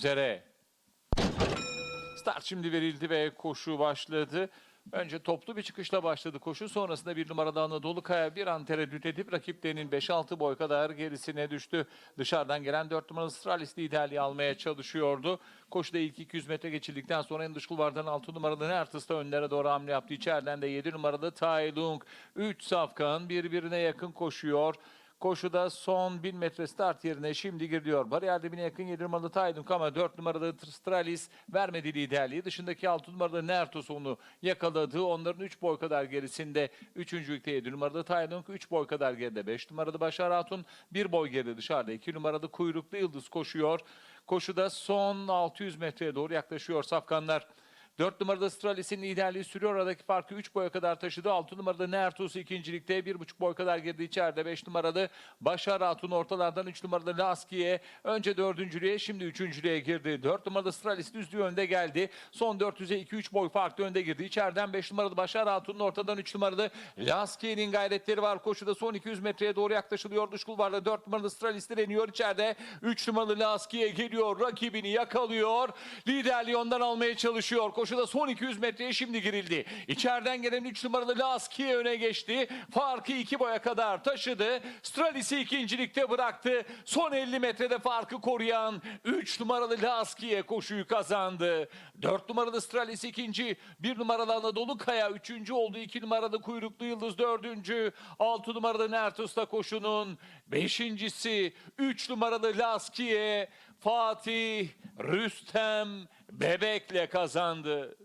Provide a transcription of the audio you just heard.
üzere. Start şimdi verildi ve koşu başladı. Önce toplu bir çıkışla başladı koşu. Sonrasında bir numarada Anadolu Kaya bir an tereddüt edip rakiplerinin 5-6 boy kadar gerisine düştü. Dışarıdan gelen 4 numaralı Stralis liderliği almaya çalışıyordu. Koşuda ilk 200 metre geçildikten sonra en dış kulvardan 6 numaralı Nertus da önlere doğru hamle yaptı. İçeriden de 7 numaralı Tai Lung. 3 safkan birbirine yakın koşuyor. Koşuda son 1000 metre start yerine şimdi giriliyor. Bariyer dibine yakın 7 numaralı Taydunk ama 4 numaralı Stralis vermedi liderliği. Dışındaki 6 numaralı Nertus onu yakaladı. Onların 3 boy kadar gerisinde 3. ülke 7 numaralı Taydunk 3 boy kadar geride. 5 numaralı Başar Hatun 1 boy geride dışarıda. 2 numaralı Kuyruklu Yıldız koşuyor. Koşuda son 600 metreye doğru yaklaşıyor safkanlar. 4 numarada Stralis'in liderliği sürüyor. Aradaki farkı 3 boya kadar taşıdı. 6 numarada Nertus ikincilikte 1,5 boy kadar girdi içeride. 5 numaralı Başar Hatun ortalardan 3 numarada Laski'ye önce dördüncülüğe şimdi üçüncülüğe girdi. 4 numarada Stralis düzlüğü önde geldi. Son 400'e 2-3 boy farklı önde girdi. İçeriden 5 numaralı Başar Hatun'un ortadan 3 numaralı Laski'nin gayretleri var. Koşuda son 200 metreye doğru yaklaşılıyor. Dış kulvarda 4 numaralı Stralis direniyor. içeride 3 numaralı Laski'ye geliyor. Rakibini yakalıyor. Liderliği ondan almaya çalışıyor. Koşuda son 200 metreye şimdi girildi. İçeriden gelen 3 numaralı Laski'ye öne geçti. Farkı 2 boya kadar taşıdı. Stralis'i ikincilikte bıraktı. Son 50 metrede farkı koruyan 3 numaralı Laski'ye koşuyu kazandı. 4 numaralı Stralis ikinci. 1 numaralı Anadolu Kaya üçüncü oldu. 2 numaralı Kuyruklu Yıldız dördüncü. 6 numaralı Nertus da koşunun beşincisi. 3 numaralı Laski'ye Fatih Rüstem Bebek'le kazandı.